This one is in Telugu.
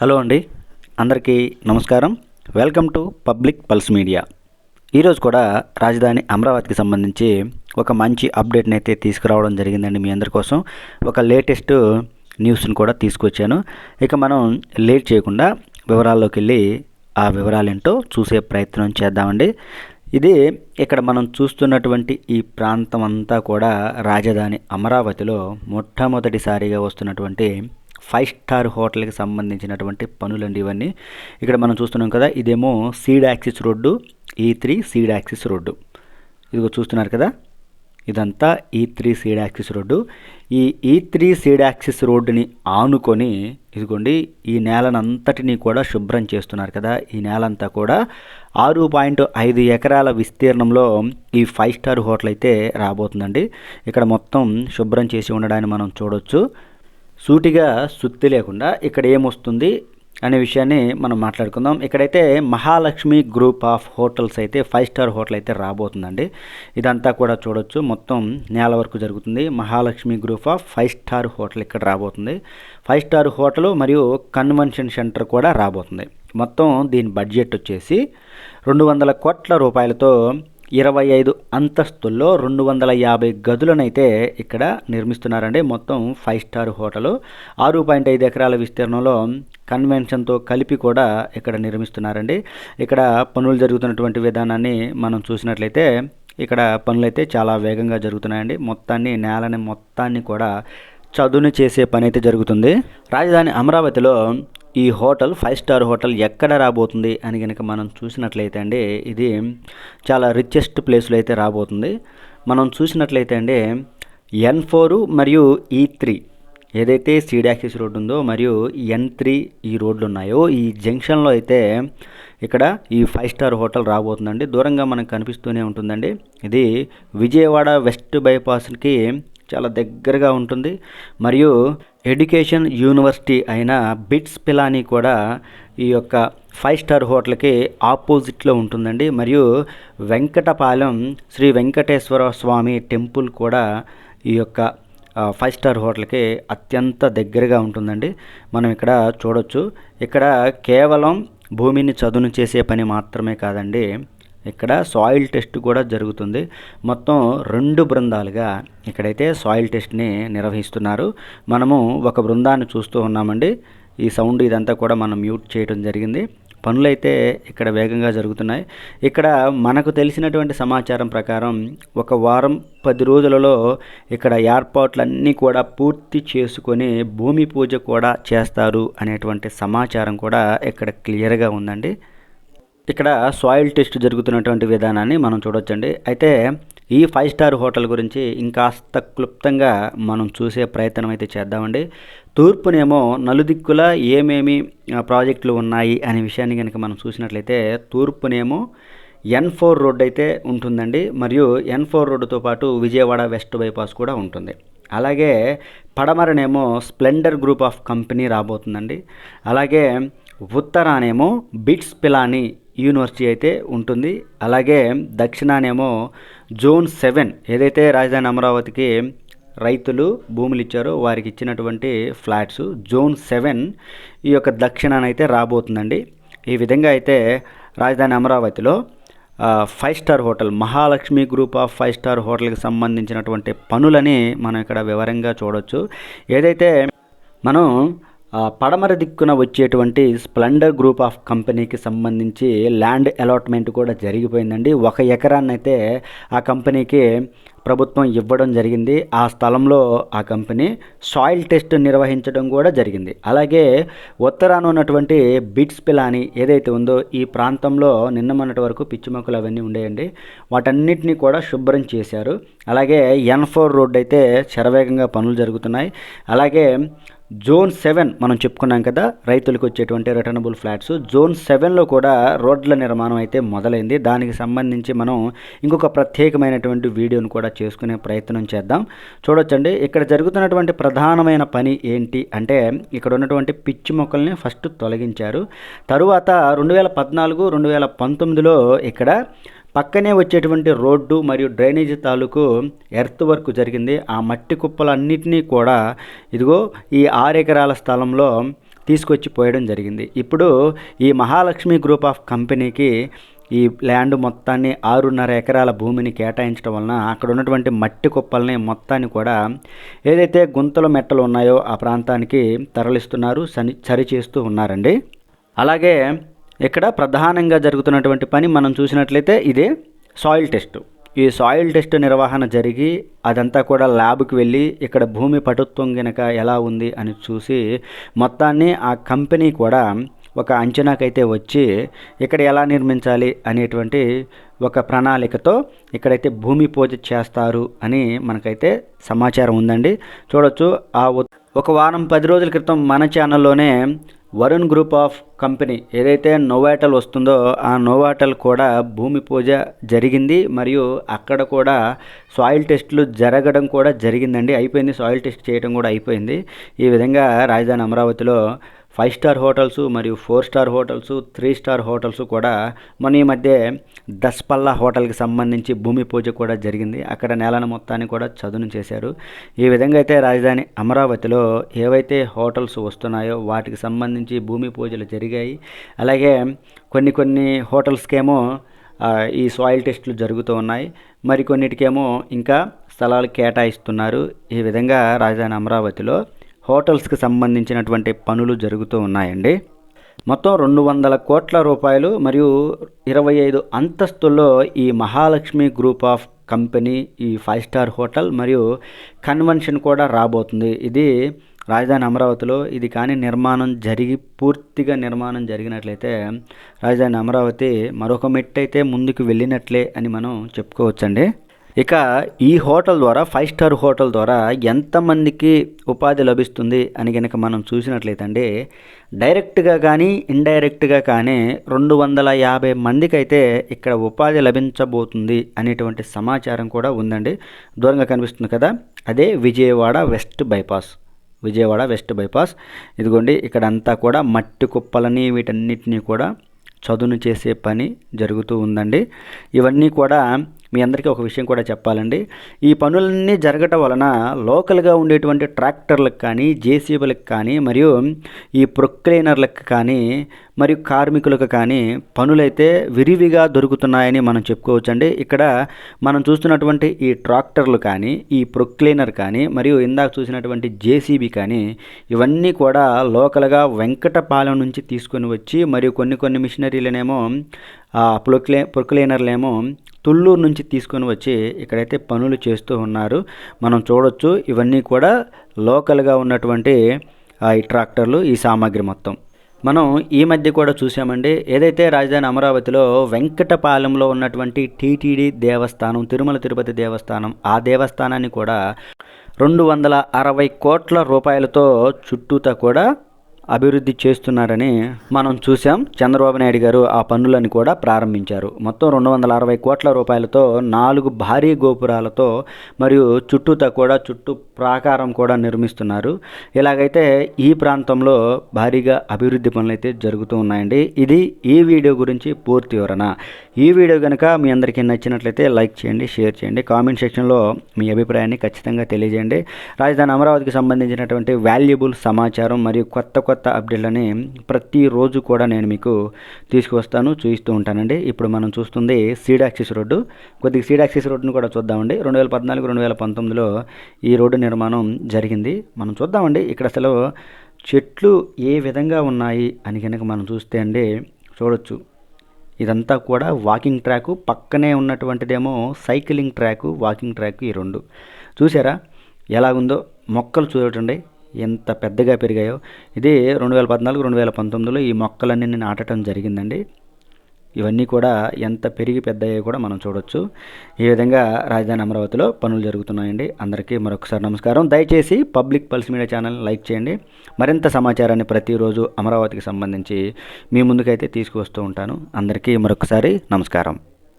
హలో అండి అందరికీ నమస్కారం. Welcome to public pulse media. ఈరోజు కూడా రాజధాని అమరావతికి సంబంధించి ఒక మంచి అప్డేట్ని అయితే తీసుకురావడం జరిగిందండి మీ అందరి కోసం. ఒక లేటెస్ట్ న్యూస్ని కూడా తీసుకొచ్చాను. ఇక మనం లేట్ చేయకుండా వివరాల్లోకి వెళ్ళి ఆ వివరాలేంటో చూసే ప్రయత్నం చేద్దామండి. ఇది ఇక్కడ మనం చూస్తున్నటువంటి ఈ ప్రాంతం అంతా కూడా రాజధాని అమరావతిలో మొట్టమొదటిసారిగా వస్తున్నటువంటి ఫైవ్ స్టార్ హోటల్కి సంబంధించినటువంటి పనులండి ఇవన్నీ. ఇక్కడ మనం చూస్తున్నాం కదా ఇదేమో seed axis road E three seed axis road. ఇదిగో చూస్తున్నారు కదా ఇదంతా ఈ త్రీ సీడ్ యాక్సిస్ రోడ్డు. ఈ ఈ త్రీ సీడ్ యాక్సిస్ రోడ్డుని ఆనుకొని ఇదిగోండి ఈ నేలనంతటినీ కూడా శుభ్రం చేస్తున్నారు కదా. ఈ నేలంతా కూడా ఆరు పాయింట్ ఐదు ఎకరాల విస్తీర్ణంలో ఈ ఫైవ్ స్టార్ హోటల్ అయితే రాబోతుందండి. ఇక్కడ మొత్తం శుభ్రం చేసి ఉండడాన్ని మనం చూడొచ్చు. సూటిగా సుత్తి లేకుండా ఇక్కడ ఏమొస్తుంది అనే విషయాన్ని మనం మాట్లాడుకుందాం. ఇక్కడైతే మహాలక్ష్మి గ్రూప్ ఆఫ్ హోటల్స్ అయితే ఫైవ్ స్టార్ హోటల్ అయితే రాబోతుందండి. ఇదంతా కూడా చూడొచ్చు. మొత్తం నేల వరకు జరుగుతుంది. Mahalakshmi group of five star hotel ఇక్కడ రాబోతుంది. ఫైవ్ స్టార్ హోటల్ మరియు కన్వెన్షన్ సెంటర్ కూడా రాబోతుంది. మొత్తం దీని బడ్జెట్ వచ్చేసి రెండు వందల కోట్ల రూపాయలతో ఇరవై ఐదు అంతస్తుల్లో రెండు వందల యాభై గదులనైతే ఇక్కడ నిర్మిస్తున్నారండి. మొత్తం ఫైవ్ స్టార్ హోటల్. ఆరు పాయింట్ ఐదు ఎకరాల విస్తీర్ణంలో కన్వెన్షన్తో కలిపి కూడా ఇక్కడ నిర్మిస్తున్నారండి. ఇక్కడ పనులు జరుగుతున్నటువంటి విధానాన్ని మనం చూసినట్లయితే ఇక్కడ పనులైతే చాలా వేగంగా జరుగుతున్నాయండి. మొత్తాన్ని నేలని మొత్తాన్ని కూడా చదును చేసే పని అయితే జరుగుతుంది. రాజధాని అమరావతిలో ఈ హోటల్ ఫైవ్ స్టార్ హోటల్ ఎక్కడ రాబోతుంది అని కనుక మనం చూసినట్లయితే అండి ఇది చాలా రిచెస్ట్ ప్లేస్లో అయితే రాబోతుంది. మనం చూసినట్లయితే అండి ఎన్ ఫోర్ మరియు e ఈ త్రీ ఏదైతే సీడాక్సిస్ రోడ్డు ఉందో మరియు ఎన్ త్రీ ఈ రోడ్లు ఉన్నాయో ఈ జంక్షన్లో అయితే ఇక్కడ ఈ ఫైవ్ స్టార్ హోటల్ రాబోతుందండి. దూరంగా మనకు కనిపిస్తూనే ఉంటుందండి. ఇది విజయవాడ వెస్ట్ బైపాస్కి చాలా దగ్గరగా ఉంటుంది. మరియు ఎడ్యుకేషన్ యూనివర్సిటీ అయిన బిట్స్ పిలానీ కూడా ఈ యొక్క ఫైవ్ స్టార్ హోటల్కి ఆపోజిట్లో ఉంటుందండి. మరియు వెంకటపాలెం శ్రీ వెంకటేశ్వర స్వామి టెంపుల్ కూడా ఈ యొక్క ఫైవ్ స్టార్ హోటల్కి అత్యంత దగ్గరగా ఉంటుందండి. మనం ఇక్కడ చూడొచ్చు. ఇక్కడ కేవలం భూమిని చదును చేసే పని మాత్రమే కాదండి. ఇక్కడ సాయిల్ టెస్ట్ కూడా జరుగుతుంది. మొత్తం రెండు బృందాలుగా ఇక్కడైతే సాయిల్ టెస్ట్ని నిర్వహిస్తున్నారు. మనము ఒక బృందాన్ని చూస్తూ ఉన్నామండి. ఈ సౌండ్ ఇదంతా కూడా మనం మ్యూట్ చేయడం జరిగింది. పనులైతే ఇక్కడ వేగంగా జరుగుతున్నాయి. ఇక్కడ మనకు తెలిసినటువంటి సమాచారం ప్రకారం ఒక వారం పది రోజులలో ఇక్కడ ఏర్పాట్లన్నీ కూడా పూర్తి చేసుకొని భూమి పూజ కూడా చేస్తారు అనేటువంటి సమాచారం కూడా ఇక్కడ క్లియర్గా ఉందండి. ఇక్కడ సాయిల్ టెస్ట్ జరుగుతున్నటువంటి విధానాన్ని మనం చూడొచ్చండి. అయితే ఈ ఫైవ్ స్టార్ హోటల్ గురించి ఇంకాస్త క్లుప్తంగా మనం చూసే ప్రయత్నం అయితే చేద్దామండి. తూర్పునేమో నలుదిక్కుల ఏమేమి ప్రాజెక్టులు ఉన్నాయి అనే విషయాన్ని కనుక మనం చూసినట్లయితే తూర్పునేమో ఎన్ ఫోర్ రోడ్ అయితే ఉంటుందండి. మరియు ఎన్ ఫోర్ రోడ్డుతో పాటు విజయవాడ వెస్ట్ బైపాస్ కూడా ఉంటుంది. అలాగే పడమరనేమో స్ప్లెండర్ గ్రూప్ ఆఫ్ కంపెనీ రాబోతుందండి. అలాగే ఉత్తరానేమో బిట్స్ పిలాని యూనివర్సిటీ అయితే ఉంటుంది. అలాగే దక్షిణానేమో జోన్ సెవెన్ ఏదైతే రాజధాని అమరావతికి రైతులు భూములు ఇచ్చారో వారికి ఇచ్చినటువంటి ఫ్లాట్స్ జోన్ సెవెన్ ఈ యొక్క దక్షిణానైతే రాబోతుందండి. ఈ విధంగా అయితే రాజధాని అమరావతిలో five star hotel Mahalakshmi group of five star హోటల్కి సంబంధించినటువంటి పనులని మనం ఇక్కడ వివరంగా చూడవచ్చు ఏదైతే మనం పడమర దిక్కున వచ్చేటువంటి స్ప్లెండర్ గ్రూప్ ఆఫ్ కంపెనీకి సంబంధించి ల్యాండ్ అలాట్మెంట్ కూడా జరిగిపోయిందండి. ఒక ఎకరాన్ని అయితే ఆ కంపెనీకి ప్రభుత్వం ఇవ్వడం జరిగింది. ఆ స్థలంలో ఆ కంపెనీ సాయిల్ టెస్ట్ నిర్వహించడం కూడా జరిగింది. అలాగే ఉత్తరాన ఉన్నటువంటి బిట్స్ పిలాని ఏదైతే ఉందో ఈ ప్రాంతంలో నిన్న మొన్నటి వరకు పిచ్చి మొక్కలు అవన్నీ ఉండేయండి. వాటన్నిటిని కూడా శుభ్రం చేశారు. అలాగే ఎన్ ఫోర్ రోడ్ అయితే శరవేగంగా పనులు జరుగుతున్నాయి. అలాగే జోన్ సెవెన్ మనం చెప్పుకున్నాం కదా రైతులకు వచ్చేటువంటి రిటర్నబుల్ ఫ్లాట్స్ జోన్ సెవెన్లో కూడా రోడ్ల నిర్మాణం అయితే మొదలైంది. దానికి సంబంధించి మనం ఇంకొక ప్రత్యేకమైనటువంటి వీడియోను కూడా చేసుకునే ప్రయత్నం చేద్దాం. చూడొచ్చండి ఇక్కడ జరుగుతున్నటువంటి ప్రధానమైన పని ఏంటి అంటే ఇక్కడ ఉన్నటువంటి పిచ్చి మొక్కల్ని ఫస్ట్ తొలగించారు. తరువాత రెండు వేల పద్నాలుగు రెండు వేల పంతొమ్మిదిలో ఇక్కడ పక్కనే వచ్చేటువంటి రోడ్డు మరియు డ్రైనేజీ తాలూకు ఎర్త్ వర్క్ జరిగింది. ఆ మట్టి కుప్పలన్నింటినీ కూడా ఇదిగో ఈ ఆరు ఎకరాల స్థలంలో తీసుకొచ్చి పోయడం జరిగింది. ఇప్పుడు ఈ మహాలక్ష్మి గ్రూప్ ఆఫ్ కంపెనీకి ఈ ల్యాండ్ మొత్తాన్ని ఆరున్నర ఎకరాల భూమిని కేటాయించడం వలన అక్కడ ఉన్నటువంటి మట్టి కుప్పల్ని మొత్తాన్ని కూడా ఏదైతే గుంతలు మెట్టలు ఉన్నాయో ఆ ప్రాంతానికి తరలిస్తున్నారు సరి సరిచేస్తూ ఉన్నారండి. అలాగే ఇక్కడ ప్రధానంగా జరుగుతున్నటువంటి పని మనం చూసినట్లయితే ఇదే సాయిల్ టెస్ట్ ఈ సాయిల్ టెస్ట్ నిర్వహణ జరిగి అదంతా కూడా ల్యాబ్కి వెళ్ళి ఇక్కడ భూమి పటుత్వం గనక ఎలా ఉంది అని చూసి మొత్తాన్ని ఆ కంపెనీ కూడా ఒక అంచనాకైతే వచ్చి ఇక్కడ ఎలా నిర్మించాలి అనేటువంటి ఒక ప్రణాళికతో ఇక్కడైతే భూమి పూజ చేస్తారు అని మనకైతే సమాచారం ఉందండి. చూడొచ్చు ఆ ఒక వారం పది రోజుల క్రితం మన ఛానల్లోనే వరుణ్ గ్రూప్ ఆఫ్ కంపెనీ ఏదైతే నోవాటల్ వస్తుందో ఆ నోవాటల్ కూడా భూమి పూజ జరిగింది మరియు అక్కడ కూడా సాయిల్ టెస్టులు జరగడం కూడా జరిగిందండి. అయిపోయింది సాయిల్ టెస్ట్ చేయడం కూడా అయిపోయింది. ఈ విధంగా రాజధాని అమరావతిలో ఫైవ్ స్టార్ హోటల్స్ మరియు four star hotels three star hotels కూడా మన ఈ మధ్య దస్పల్లా హోటల్కి సంబంధించి భూమి పూజ కూడా జరిగింది. అక్కడ నేలను మొత్తాన్ని కూడా చదును చేశారు. ఈ విధంగా అయితే రాజధాని అమరావతిలో ఏవైతే హోటల్స్ వస్తున్నాయో వాటికి సంబంధించి భూమి పూజలు జరిగాయి. అలాగే కొన్ని కొన్ని హోటల్స్కేమో ఈ సాయిల్ టెస్టులు జరుగుతూ ఉన్నాయి. మరికొన్నిటికేమో ఇంకా స్థలాలు కేటాయిస్తున్నారు. ఈ విధంగా రాజధాని అమరావతిలో హోటల్స్కి సంబంధించినటువంటి పనులు జరుగుతూ ఉన్నాయండి. మొత్తం రెండు వందల కోట్ల రూపాయలు మరియు ఇరవై ఐదు అంతస్తుల్లో ఈ మహాలక్ష్మి గ్రూప్ ఆఫ్ కంపెనీ ఈ ఫైవ్ స్టార్ హోటల్ మరియు కన్వెన్షన్ కూడా రాబోతుంది. ఇది రాజధాని అమరావతిలో ఇది కానీ నిర్మాణం జరిగి పూర్తిగా నిర్మాణం జరిగినట్లయితే రాజధాని అమరావతి మరొక మెట్టు అయితే ముందుకు వెళ్ళినట్లే అని మనం చెప్పుకోవచ్చండి. ఇక ఈ హోటల్ ద్వారా ఫైవ్ స్టార్ హోటల్ ద్వారా ఎంతమందికి ఉపాధి లభిస్తుంది అని కనుక మనం చూసినట్లయితే అండి డైరెక్ట్గా కానీ ఇండైరెక్ట్గా కానీ రెండు వందల యాభై మందికి అయితే ఇక్కడ ఉపాధి లభించబోతుంది అనేటువంటి సమాచారం కూడా ఉందండి. దూరంగా కనిపిస్తుంది కదా? అదే Vijayawada west bypass. Vijayawada west bypass. ఇదిగోండి ఇక్కడ అంతా కూడా మట్టి కుప్పలని వీటన్నిటినీ కూడా చదును చేసే పని జరుగుతూ ఉందండి. ఇవన్నీ కూడా మీ అందరికీ ఒక విషయం కూడా చెప్పాలండి. ఈ పనులన్నీ జరగటం వలన లోకల్గా ఉండేటువంటి ట్రాక్టర్లకు కానీ జేసీబీలకు కానీ మరియు ఈ ప్రొక్లైనర్లకు కానీ మరియు కార్మికులకు కానీ పనులైతే విరివిగా దొరుకుతున్నాయని మనం చెప్పుకోవచ్చండి. ఇక్కడ మనం చూస్తున్నటువంటి ఈ ట్రాక్టర్లు కానీ ఈ ప్రొక్లైనర్ కానీ మరియు ఇందాక చూసినటువంటి జేసీబీ కానీ ఇవన్నీ కూడా లోకల్గా వెంకటపాలెం నుంచి తీసుకొని వచ్చి మరియు కొన్ని కొన్ని మిషనరీలనేమో ప్రొక్లే ప్రొక్లీనర్లేమో తుళ్ళూరు నుంచి తీసుకొని వచ్చి ఇక్కడైతే పనులు చేస్తూ ఉన్నారు. మనం చూడొచ్చు ఇవన్నీ కూడా లోకల్గా ఉన్నటువంటి ఈ ట్రాక్టర్లు ఈ సామాగ్రి మొత్తం. మనం ఈ మధ్య కూడా చూసామండి. ఏదైతే రాజధాని అమరావతిలో వెంకటపాలెంలో ఉన్నటువంటి టీటీడీ దేవస్థానం తిరుమల తిరుపతి దేవస్థానం ఆ దేవస్థానాన్ని కూడా రెండు వందల అరవై కోట్ల రూపాయలతో చుట్టూతా కూడా అభివృద్ధి చేస్తున్నారని మనం చూసాం చంద్రబాబు నాయుడు గారు ఆ పనులను కూడా ప్రారంభించారు. మొత్తం రెండు వందల అరవై కోట్ల రూపాయలతో నాలుగు భారీ గోపురాలతో మరియు చుట్టూతా కూడా చుట్టూ ప్రాకారం కూడా నిర్మిస్తున్నారు. ఇలాగైతే ఈ ప్రాంతంలో భారీగా అభివృద్ధి పనులు అయితే జరుగుతూ ఉన్నాయండి. ఇది ఈ వీడియో గురించి పూర్తి వివరణ. ఈ వీడియో కనుక మీ అందరికీ నచ్చినట్లయితే లైక్ చేయండి షేర్ చేయండి. కామెంట్ సెక్షన్లో మీ అభిప్రాయాన్ని ఖచ్చితంగా తెలియజేయండి. రాజధాని అమరావతికి సంబంధించినటువంటి వాల్యుబుల్ సమాచారం మరియు కొత్త కొత్త కొత్త అప్డేట్లని ప్రతిరోజు కూడా నేను మీకు తీసుకువస్తాను చూపిస్తూ ఉంటానండి. ఇప్పుడు మనం చూస్తుంది సీడాక్సిస్ రోడ్డు. కొద్దిగా సీడాక్సిస్ రోడ్డును కూడా చూద్దామండి. రెండు వేల పద్నాలుగు రెండు వేల పంతొమ్మిదిలో ఈ రోడ్డు నిర్మాణం జరిగింది. మనం చూద్దామండి. ఇక్కడ అసలు చెట్లు ఏ విధంగా ఉన్నాయి అని కనుక మనం చూస్తే అండి చూడొచ్చు. ఇదంతా కూడా వాకింగ్ ట్రాకు. పక్కనే ఉన్నటువంటిదేమో సైక్లింగ్ ట్రాకు వాకింగ్ ట్రాక్ ఈ రెండు. చూసారా ఎలాగుందో? మొక్కలు చూడటండి ఎంత పెద్దగా పెరిగాయో. ఇది రెండు వేల పద్నాలుగు రెండు వేల పంతొమ్మిదిలో ఈ మొక్కలన్నీ నేను నాటడం జరిగిందండి. ఇవన్నీ కూడా ఎంత పెరిగి పెద్దయ్యాయో కూడా మనం చూడొచ్చు. ఈ విధంగా రాజధాని అమరావతిలో పనులు జరుగుతున్నాయండి. అందరికీ మరొకసారి నమస్కారం. దయచేసి Public Pulse Media channel like చేయండి. మరింత సమాచారాన్ని ప్రతిరోజు అమరావతికి సంబంధించి మీ ముందుకైతే తీసుకువస్తూ ఉంటాను. అందరికీ మరొకసారి నమస్కారం.